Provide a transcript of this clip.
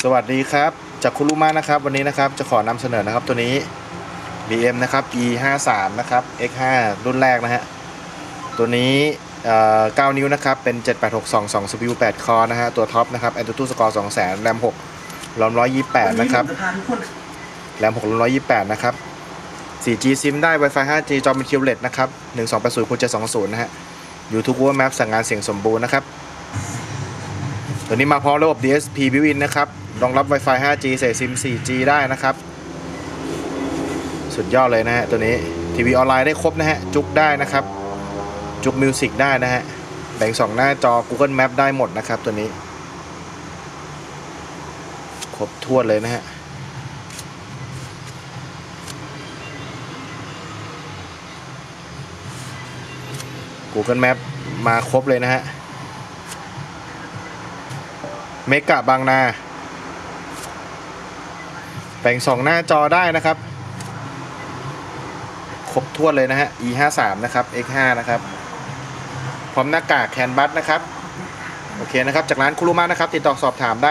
สวัสดีครับ จากคุรุมานะครับ วันนี้นะครับจะขอนำเสนอนะครับตัวนี้ BM นะครับ E 5 3 นะครับ X 5 รุ่นแรกนะฮะ ตัวนี้เอ่อ9นิ้วนะครับ เป็น 7862 2 CPU 8 คอนะฮะ ตัวท็อปนะครับ Antutu Score 200,000แรม6รอม128 นะครับวันนี้ผมจะพาทุกคนแรม6ร้อย28 นะครับ 4G SIM ได้ Wi-Fi 5G จอเป็น QLED นะครับ 1280คูณ720 นะฮะ YouTube Google Maps สั่งงานเสียงสมบูรณ์นะครับ ตัวนี้มาพร้อมระบบ DSP built-in นะครับ รองรับ Wi-Fi 5G ใส่ SIM 4G ได้นะครับ สุดยอดเลยนะฮะตัวนี้ทีวีออนไลน์ได้ครบนะฮะ จุกได้นะครับ จุกมิวสิกได้นะฮะ แบ่งสองหน้าจอ Google Map ได้หมดนะครับตัวนี้ ครบถ้วเลยนะฮะ Google Map มาครบเลยนะฮะ เมกะบางนา แบ่งสองหน้าจอได้นะครับ ครบถ้วนเลยนะฮะ e 5 3นะครับ x 5นะครับ พร้อมหน้ากากแคนบัสนะครับ โอเคนะครับ จากร้านคุรุมะนะครับ ติดต่อสอบถามได้